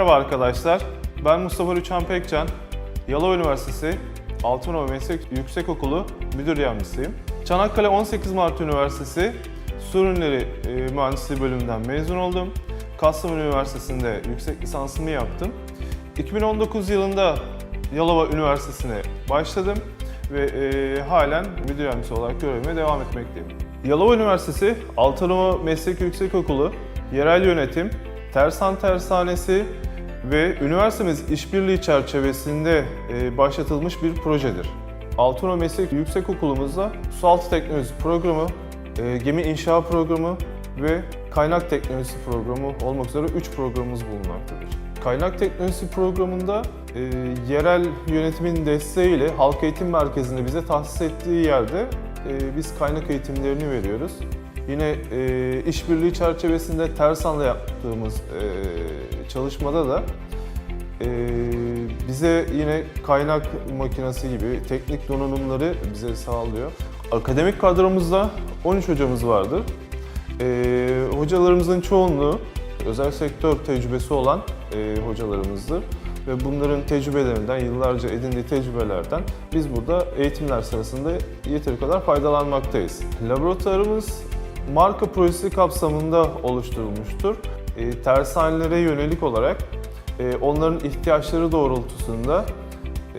arkadaşlar. Ben Mustafa Rüçhan Pekcan. Yalova Üniversitesi Altınova Meslek Yüksekokulu Müdür Yardımcısıyım. Çanakkale 18 Mart Üniversitesi Su Ürünleri e, Mühendisliği bölümünden mezun oldum. Kastamonu Üniversitesi'nde yüksek lisansımı yaptım. 2019 yılında Yalova Üniversitesi'ne başladım ve e, halen müdür yardımcısı olarak görevime devam etmekteyim. Yalova Üniversitesi Altınova Meslek Yüksekokulu Yerel Yönetim, Tersan Tersanesi ve üniversitemiz işbirliği çerçevesinde e, başlatılmış bir projedir. Altınova Meslek Yüksekokulumuzda sualtı teknolojisi programı, e, gemi inşa programı ve kaynak teknolojisi programı olmak üzere 3 programımız bulunmaktadır. Kaynak teknolojisi programında e, yerel yönetimin desteğiyle Halk Eğitim Merkezi'nde bize tahsis ettiği yerde e, biz kaynak eğitimlerini veriyoruz. Yine e, işbirliği çerçevesinde Tersan'la yaptığımız e, çalışmada da e, bize yine kaynak makinesi gibi teknik donanımları bize sağlıyor. Akademik kadromuzda 13 hocamız vardır. E, hocalarımızın çoğunluğu özel sektör tecrübesi olan e, hocalarımızdır ve bunların tecrübelerinden, yıllarca edindiği tecrübelerden biz burada eğitimler sırasında yeteri kadar faydalanmaktayız. Laboratuvarımız marka projesi kapsamında oluşturulmuştur. E, tersanelere yönelik olarak e, onların ihtiyaçları doğrultusunda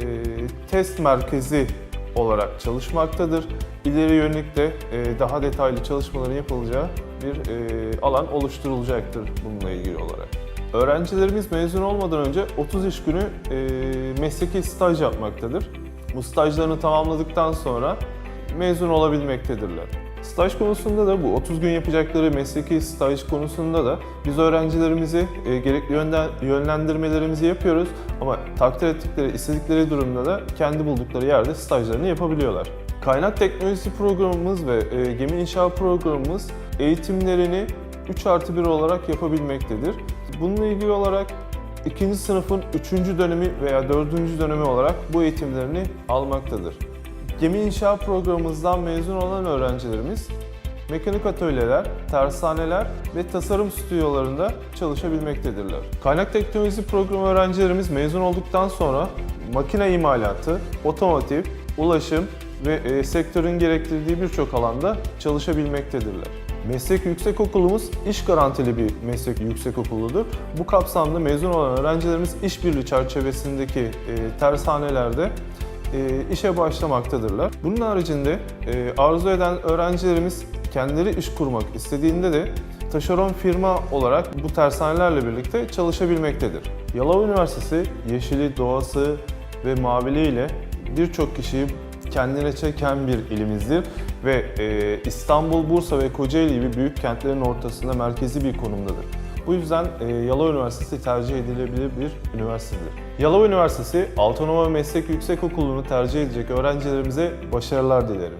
e, test merkezi olarak çalışmaktadır. İleri yönelik de e, daha detaylı çalışmaların yapılacağı bir e, alan oluşturulacaktır bununla ilgili olarak. Öğrencilerimiz mezun olmadan önce 30 iş günü e, mesleki staj yapmaktadır. Bu stajlarını tamamladıktan sonra mezun olabilmektedirler. Staj konusunda da bu 30 gün yapacakları mesleki staj konusunda da biz öğrencilerimizi e, gerekli yönden, yönlendirmelerimizi yapıyoruz ama takdir ettikleri, istedikleri durumda da kendi buldukları yerde stajlarını yapabiliyorlar. Kaynak teknolojisi programımız ve e, gemi inşa programımız eğitimlerini 3 artı 1 olarak yapabilmektedir. Bununla ilgili olarak ikinci sınıfın 3. dönemi veya 4. dönemi olarak bu eğitimlerini almaktadır. Gemi inşa programımızdan mezun olan öğrencilerimiz mekanik atölyeler, tersaneler ve tasarım stüdyolarında çalışabilmektedirler. Kaynak teknolojisi programı öğrencilerimiz mezun olduktan sonra makine imalatı, otomotiv, ulaşım ve e, sektörün gerektirdiği birçok alanda çalışabilmektedirler. Meslek yüksekokulumuz iş garantili bir meslek yüksekokuludur. Bu kapsamda mezun olan öğrencilerimiz işbirliği çerçevesindeki e, tersanelerde e, işe başlamaktadırlar. Bunun haricinde e, arzu eden öğrencilerimiz kendileri iş kurmak istediğinde de taşeron firma olarak bu tersanelerle birlikte çalışabilmektedir. Yalova Üniversitesi yeşili, doğası ve maviliğiyle birçok kişiyi kendine çeken bir ilimizdir ve e, İstanbul, Bursa ve Kocaeli gibi büyük kentlerin ortasında merkezi bir konumdadır. Bu yüzden e, Yalova Üniversitesi tercih edilebilir bir üniversitedir. Yalova Üniversitesi Altınova Meslek Yüksekokulu'nu tercih edecek öğrencilerimize başarılar dilerim.